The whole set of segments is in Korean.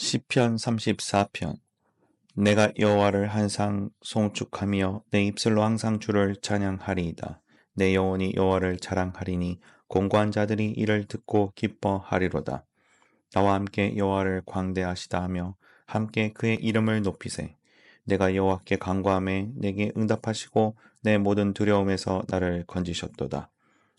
시편 34편 내가 여호와를 항상 송축하며 내 입술로 항상 주를 찬양하리이다. 내 영혼이 여호와를 자랑하리니 공고한 자들이 이를 듣고 기뻐하리로다. 나와 함께 여호와를 광대하시다 하며 함께 그의 이름을 높이세. 내가 여호와께 간구함에 내게 응답하시고 내 모든 두려움에서 나를 건지셨도다.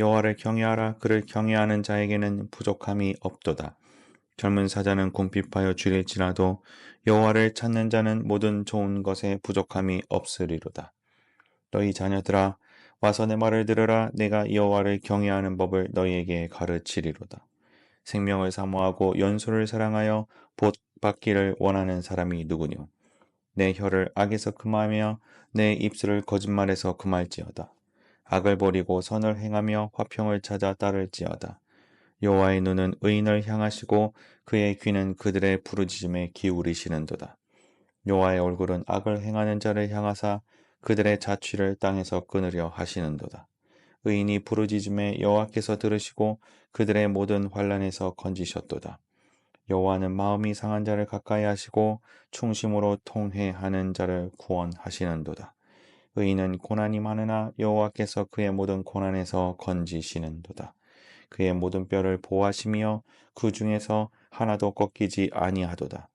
여호와를 경외하라 그를 경외하는 자에게는 부족함이 없도다. 젊은 사자는 궁핍하여 줄일지라도 여호와를 찾는 자는 모든 좋은 것에 부족함이 없으리로다. 너희 자녀들아 와서 내 말을 들으라 내가 여호와를 경외하는 법을 너희에게 가르치리로다. 생명을 사모하고 연소를 사랑하여 복 받기를 원하는 사람이 누구뇨? 내 혀를 악에서 금하며 내 입술을 거짓말에서 금할지어다. 악을 버리고 선을 행하며 화평을 찾아 따를지어다. 여호와의 눈은 의인을 향하시고 그의 귀는 그들의 부르짖음에 기울이시는도다. 여호와의 얼굴은 악을 행하는 자를 향하사 그들의 자취를 땅에서 끊으려 하시는도다. 의인이 부르짖음에 여호와께서 들으시고 그들의 모든 환란에서 건지셨도다. 여호와는 마음이 상한 자를 가까이 하시고 충심으로 통회하는 자를 구원하시는도다. 의인은 고난이 많으나 여호와께서 그의 모든 고난에서 건지시는도다. 그의 모든 뼈를 보호하시며 그 중에서 하나도 꺾이지 아니하도다.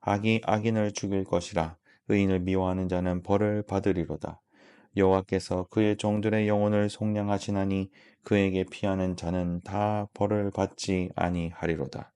악이 악인을 죽일 것이라 의인을 미워하는 자는 벌을 받으리로다. 여호와께서 그의 종들의 영혼을 속량하시나니 그에게 피하는 자는 다 벌을 받지 아니하리로다.